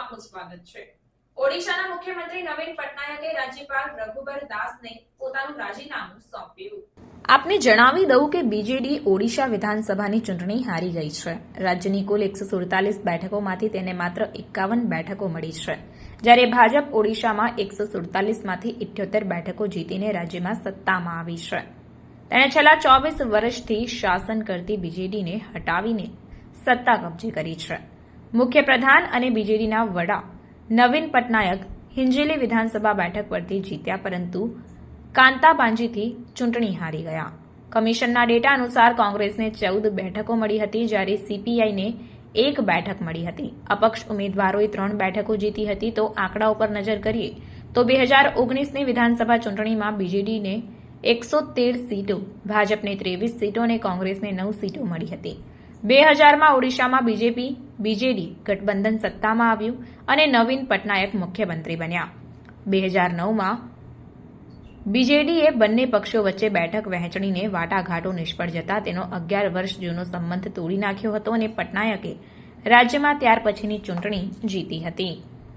સ્વાગત છે. ઓડિશાના મુખ્યમંત્રી નવીન પટનાયકે રાજ્યપાલ રઘુબર દાસને પોતાનું રાજીનામું સોંપ્યું. આપને જણાવી દઉં કે બીજેડી ઓડિશા વિધાનસભાની ચૂંટણી હારી ગઈ છે. રાજ્યની કુલ એકસો સુડતાલીસ બેઠકોમાંથી તેને માત્ર એકાવન બેઠકો મળી છે. જ્યારે ભાજપ ઓડિશામાં એકસો સુડતાલીસમાંથી ઇઠ્યોતેર બેઠકો જીતીને રાજ્યમાં સત્તામાં આવી છે. તેણે છેલ્લા ચોવીસ વર્ષથી શાસન કરતી બીજેડીને હટાવીને સત્તા કબજે કરી છે. મુખ્યપ્રધાન અને બીજેડીના વડા નવીન પટનાયક હિંજેલી વિધાનસભા બેઠક પરથી જીત્યા, પરંતુ કાંતાબાંજીથી ચૂંટણી હારી ગયા. કમિશનના ડેટા અનુસાર કોંગ્રેસને ચૌદ બેઠકો મળી હતી, જ્યારે સીપીઆઈને એક બેઠક મળી હતી. અપક્ષ ઉમેદવારોએ ત્રણ બેઠકો જીતી હતી, તો આંકડા ઉપર નજર કરીએ, તો બે હજાર ઓગણીસની વિધાનસભા ચૂંટણીમાં બીજેડીને એકસો તેર સીટો, ભાજપને ત્રેવીસ સીટો અને કોંગ્રેસને નવ સીટો મળી હતી. બે હજારમાં ઓડિશામાં બીજેપી, બીજેડી ગઠબંધન સત્તામાં આવ્યું અને નવીન પટનાયક મુખ્યમંત્રી બન્યા. બે હજાર નવમાં બીજેડીએ બંને પક્ષો વચ્ચે બેઠક વહેંચણીને વાટાઘાટો નિષ્ફળ જતા તેનો અગિયાર વર્ષ જૂનો સંબંધ તોડી નાખ્યો હતો અને પટનાયકે રાજ્યમાં ત્યાર પછીની ચૂંટણી જીતી હતી.